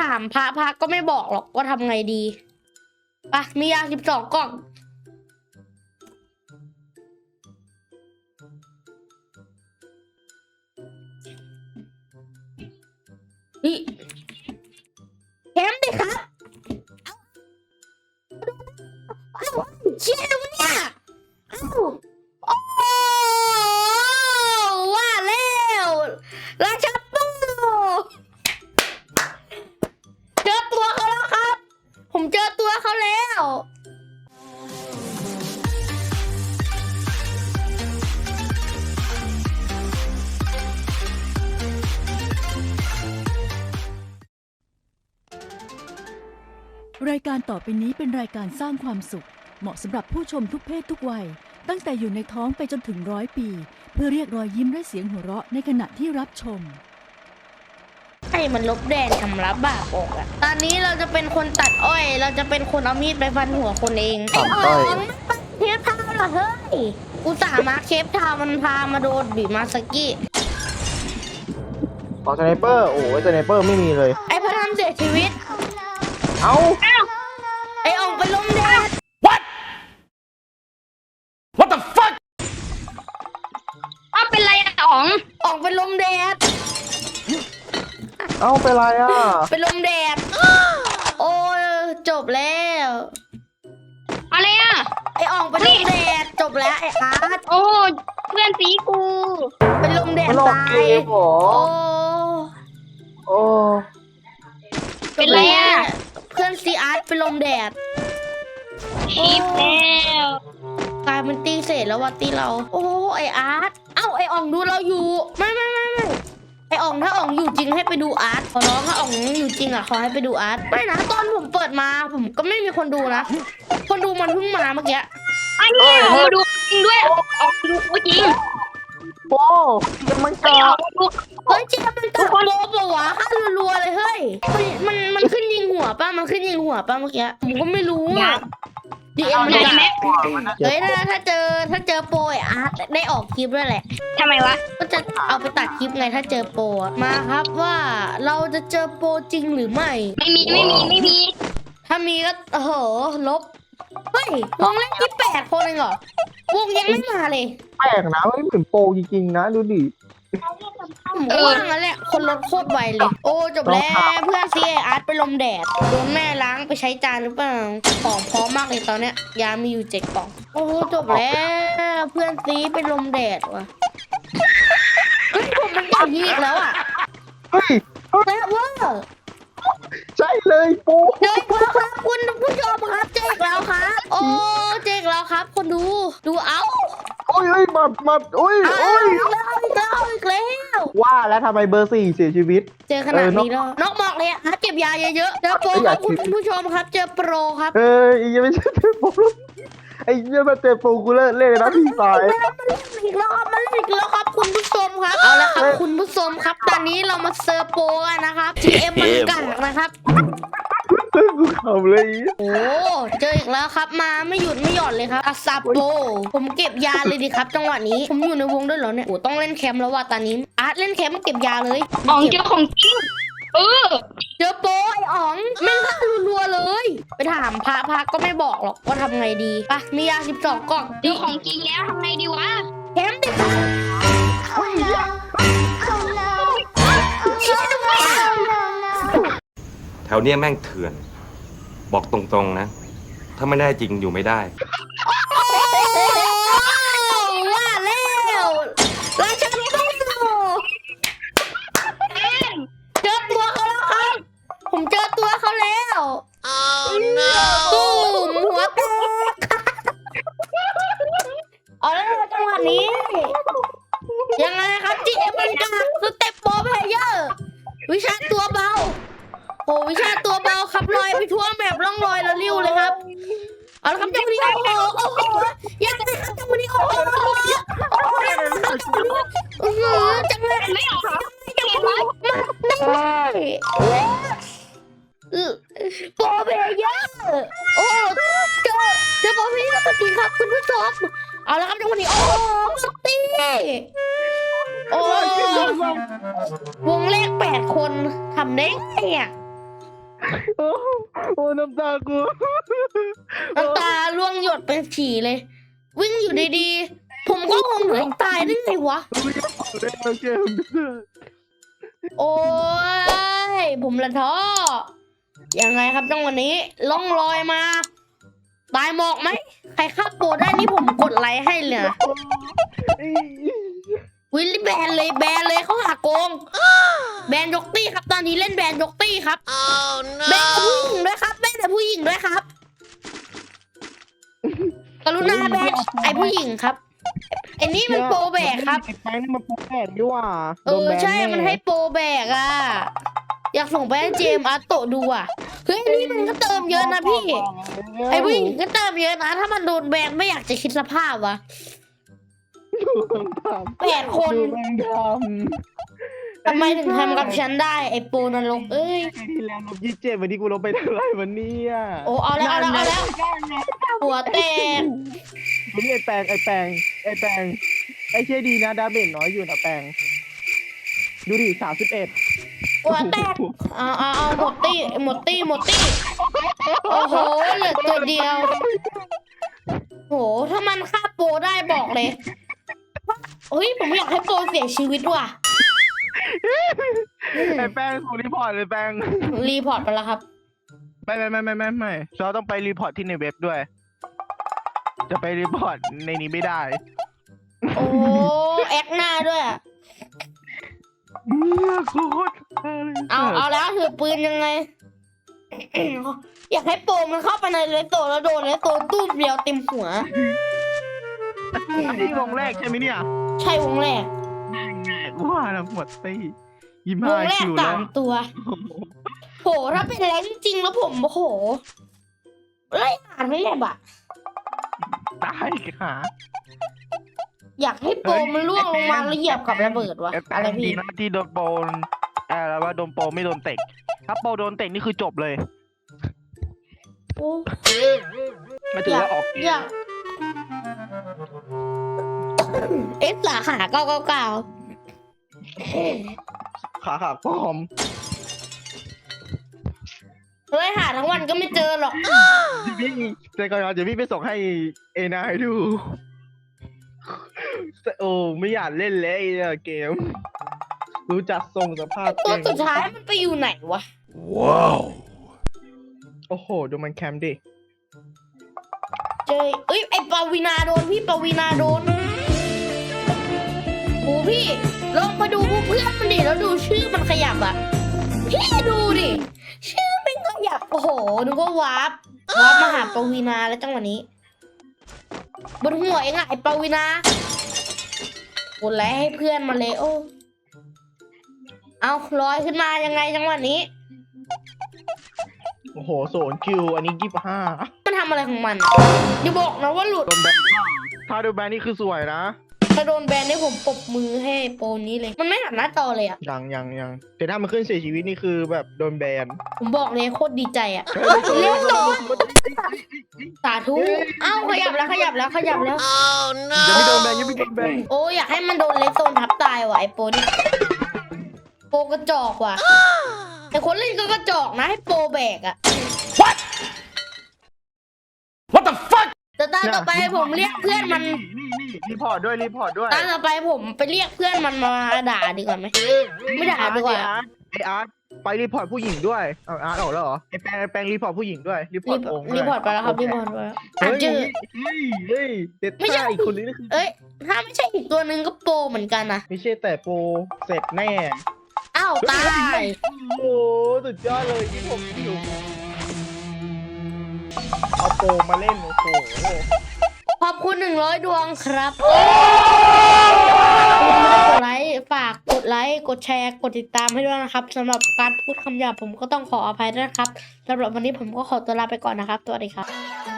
ถามพระพระก็ไม่บอกหรอกว่าทำไงดีปะมียาสิบสองกล่อง นี่ รายการต่อไปนี้เป็นรายการสร้างความสุข เหมาะสำหรับผู้ชมทุกเพศทุกวัย ตั้งแต่อยู่ในท้องไปจนถึงร้อยปี เพื่อเรียกรอยยิ้มและเสียงหัวเราะในขณะที่รับชม ให้มันลบแดนชำระบาปออกอะตอนนี้เราจะเป็นคนตัดอ้อย เราจะเป็นคนเอามีดไปฟันหัวคนเองตัดอ้อย ไมันเป็นเทปทาวน์เหรอเฮ้ยอุตส่าห์มาเคปทาวน์มันพามาโดนบีมาสกี้ออกสไนเปอร์ โอ้ยสไนเปอร์ไม่มีเลย ไอ้พระทำเสียชีวิต เอ้า เอ้าเป็นไรอะไปลมแดด โอ้ยจบแล้วอะไรอะไอ้อ่องไปลมแดดจบแล้วไอ้อาร์ตโอ้เพื่อนสีกูไปลมแดดมันออกตาเกยมเหรอโอ้โอ้เป็นไรอะเพื่อนซีอาร์ตไปลมแดดชิปแล้วกลายเป็นตีเศษแล้วว่ะตีเรา โอ้ไออาร์ตเอ้าไออ่องดูเราอยู่ ไม่ไม่ ไม่ไม่ไออ่องถ้าอ่องอยู่จริงให้ไปดูอาร์ตขอร้องถ้าอ่องอยู่จริงอะขอให้ไปดูอาร์ตไม่นะตอนผมเปิดมาผมก็ไม่มีคนดูนะ คนดูมันเพิ่งมาเมื่อกี้อันนี้ออกมาดูจริงด้วยออกมาดูจริงโอ้ยังมันไปกาออกมาดูเฮ้ยเจ๊มันตัดโลปะวะฆ่ารัวๆเลยเฮ้ยมันมันมันขึ้นยิงหัวป่ะมันขึ้นยิงหัวป่ะเมื่อกี้ผมก็ไม่รู้อะ ดีเอ็มมันไหนกะแม็กเฮ้ยถ้าถ้าเจอถ้าเจอโปรไออาร์ตได้ออกคลิปด้วยแหละ ทำไมวะ ก็จะเอาไปตัดคลิปไงถ้าเจอโปรอะมาครับว่าเราจะเจอโปรจริงหรือไม่ ไม่มีไม่มีไม่มี ถ้ามีก็โอ้โหลบ เฮ้ยวงเล่นที่แปดคนเองเหรอวงยังไม่มาเลย แปลกนะไม่เหมือนโปรจริงๆนะดูดิ ผมก็ว่างั้นแหละ คนลดโคตรไวเลย โอ้จบแล้วเพื่อนซีไออาร์ตไปลมแดดโดนแม่ล้างไปใช้จานหรือเปล่าของพร้อมมากเลยตอนเนี้ยยามีอยู่เจ็ดกล่อง โอ้จบแล้วเพื่อนซีไปลมแดดว่ะเฮ้ยผมมันอย่างนี้อีกแล้วอะเฮ้ยแล้วว่าใช่เลยโปรเจอแล้วครับคุณผู้ชมครับเจออีกแล้วครับ โอ้เจออีกแล้วครับ คนดูดูเอาโอ้ยเอ้ยมามาโอ้ยเอาโอ้ย วว่าแล้วทำไมเบอร์สี่เสียชีวิต เจอขนาดนี้แล้วนอกบอกเลยอะเก็บยาเยอะๆเจอโปรเอ้ยคอยารับกคุณคิดผู้ชมครับ เจอโปรครับเอ้ยยังไม่ใช่เจอโปรไอ้เหี้ยมาเจอโปรกูเลิกเล่นนะพี่สายแล้วมันเล่นอีกแล้วครับมันเล่นอีกแล้วครับคุณผู้ชมครับเอาละครับคุณผู้ชมครับ ตอนนี้เรามาเซอร์โปรกันนะครับ GM มันกักนะครับ กูขำเลยโอ้เจออีกแล้วครับมาไม่หยุดไม่หย่อนเลยครับอาซาโป ผมเก็บยาเลยดีครับ จังหวะนี้ผมอยู่ในวงด้วยเหรอเนี่ยโอ้ต้องเล่นแคมป์แล้วว่ะตอนนี้อาร์ตเล่นแคมป์เก็บยาเลยอ๋องเจอของจริงเออเจอโปไอ้อ๋องแม่งฆ่ารัวๆเลย ไปถามพระพระก็ไม่บอกหรอกว่าทำไงดีไปะมียาสิบสองกล่องเจอของจริงแล้วทำไงดีวะแคมป์ดิ แถวเนี้ยแม่งเถื่อน บอกตรงๆนะ ถ้าไม่ได้จริงอยู่ไม่ได้ เอาละครับจังหวะนี้โอ้โหโอ้โหยังไงครับจังหวะนี้โอ้โหโอ้โหโอ้โหอื้อหือจังเลยไม่ออกเหรอจังหวะนี้มาได้เออโปรเพลเยอร์โอ้เจอเจอโปรเพลเยอร์ตัวจริงครับคุณผู้ชมเอาละครับจังหวะนี้โอ้โหสตีโอ้วงเลขแปดคนทำได้ไงอะ โอ้โอ้น้ำตากูน้ำตาร่วงหยดเป็นฉี่เลย วิ่งอยู่ดีๆ ผมก็งงเลยตายได้ไงวะโอเคโอ้ย ผมละท้อยังไงครับจังวันนี้ล่องลอยมา ตายหมอกไหม ใครฆ่าโปรได้นี่ผมกดไลค์ให้เลยนะ วิลลี่แบนเลยแบนเลยเขาหาโกง แบนยกตี้ครับ ตอนนี้เล่นแบนยกตี้ครับแบนผู้หญิงด้วยครับแบนแต่ผู้หญิงด้วยครับ กรุณาแบนไอผู้หญิงครับไอนี่มันโปรแบกครับไอ้แป้งนี่มันโปรแบกดีว่าเออใช่มันให้โปรแบกอะ อยากส่งไปให้เจมส์อาร์โตะดูอะเฮ้ยนี่มันก็เติมเยอะนะพี่ ไอ้ผู้หญิงก็เติมเยอะนะ ถ้ามันโดนแบนไม่อยากจะคิดสภาพวะ ดูมันทแปดำคน ดูมันทำทำไมถึงทำกับฉันได้ไอ้โปรนรกเอ้ยที่แล้วลบยี่สิบเจ็ดวันนี้กูลบไปเท่าไหร่วันนี้อะโอ้เอาแล้วเอาแล้วเอาแล้วหัวแตกวันนี้ไอ้แปงไอ้แปงไอ้แปงไอ้เชี่ยดีนะดาเบนน้อยอยู่นะแปงดูดิสามสิบเอ็ดหัวแตกเอาเอาเอาหมดตี้หมดตี้หมดตี้โอ้โหเหลือตัวเดียวโหถ้ามันฆ่าโปรได้บอกเลย เฮ้ยผมอยากให้โปรเสียชีวิตว่ะอืมไอ้แป้งกูรีพอร์ตเลยแป้งรีพอร์ตไปแล้วครับ ไม่ไม่ไม่ไม่ไม่ไม่เราต้องไปรีพอร์ตที่ในเว็บด้วย จะไปรีพอร์ตในนี้ไม่ได้ โอ้แอคหน้าด้วยอะเนี่ยโคตรเอาเอาแล้วถือปืนยังไง อยากให้โปรมันเข้าไปในเลสโตแล้วโดนเลสโตตุ้มเดียวเต็มหัว อันนี้วงแรกใช่ไหมเนี่ย ใช่วงแรกว่าแล้วหมดตียี่วห้างแรกคิวสาแล้วมตัว โห ถ้าเป็นแรงจริงๆแล้วผมโอ้โหไล่อ่านไม่ได้บะตายขาอยากให้โปรมันล่วงลงมาแล้วเหยียบกับระเบิดวะไอ้แป้อะไรงดีพี่นะที่โดนโปนเออแล้วว่าโดนโปรไม่โดนเตะถ้าโปรโดนเตะนี่คือจบเลยโอ้มาถือว่าออกเกอยามก เอสสาขาเก้าเก้าเก้าขาขาพร้อมเฮ้ยหาทั้งวันก็ไม่เจอหรอกเดี๋ยวพี่แต่ก่อนเดี๋ยวพี่ไปส่งให้เอนายดูแต่โอ้ไม่อยากเล่นเลยไอ้เกม รู้จักส่งสภาพตัวเกมสุดท้ายมันไปอยู่ไหนวะโอ้โห ดูมันแคมป์ดิ เจอเอ้ยไอปวีนาโดน พี่ปวีนาโดน โอ้พี่ลองมาดูพวกเพื่อนมันดิแล้วดูชื่อมันขยับอะ พี่ดูดิ ชื่อมันขยับ โอ้โหนึกว่าวาร์ปวาร์ปมาหาปวีนาแล้วจังหวะนี้ บนหัวเองอะไอปวีนากดไลค์ให้เพื่อนมาเลยโอ้เอาลอยขึ้นมายังไงจังหวะนี้ โอ้โหโซนคิว อันนี้ยี่สิบห้ามันทำอะไรของมันอย่าบอกนะว่าหลุดโดนแบนถ้าโดนแบนนี่คือสวยนะ ถ้าโดนแบนนี่ผมปรบมือให้โปรนี้เลย มันไม่หันหน้าจอเลยอะยังยังยังแต่ถ้ามันขึ้นเสียชีวิตนี่คือแบบโดนแบนผมบอกเลยโคตรดีใจอะเร็วโดนสาธุเอ้าขยับแล้วขยับแล้วขยับแล้ว ยังไม่โดนแบนยังไม่โดนแบนโอ้อยากให้มันโดนเลสโซนทับตายว่ะไอโปรนี่โปรกระจอกว่ะแต่คนเล่นก็กระจอกนะให้โปรแบกอะ What the fuck แต่ตาต่อไปผมเรียกเพื่อนมันนี่นี่ รีพอร์ตด้วยรีพอร์ตด้วยตาต่อไปผมไปเรียกเพื่อนมันมาด่าดีกว่าไหม ไม่ด่าดีกว่าไออาร์ตไออาร์ตไปรีพอร์ตผู้หญิงด้วยเอาอาร์ตออกแล้วเหรอไอแปงไอแปงรีพอร์ตผู้หญิงด้วยรีพอรีร์ตพอโงร์ตรีพอร์ตไปแล้วครับรีพอร์ตไปแล้วเฮ้อ่านยชื่อเฮ้ยเฮ้ยเด็ดไม่ใช่ท่าอีกคนนี้นี่คือเอ้ย ถ้าไม่ใช่อีกตัวหนึ่งก็โปรเหมือนกันนะไม่ใช่แต่โปรเสร็จแน่ อ้าวตาย โอ้สุดยอดเลยที่ผมอยู่เอาโปรมาเล่นโอ้โห ขอบคุณหนึ่งร้อยดวงครับคุณไม่ได้กดไลค์ฝากกดไลค์กดแชร์กดติดตามให้ด้วยนะครับสำหรับการพูดคำหยาบผมก็ต้องขออภัยด้วยนะครับสำหรับวันนี้ผมก็ขอตัวลาไปก่อนนะครับสวัสดีครับ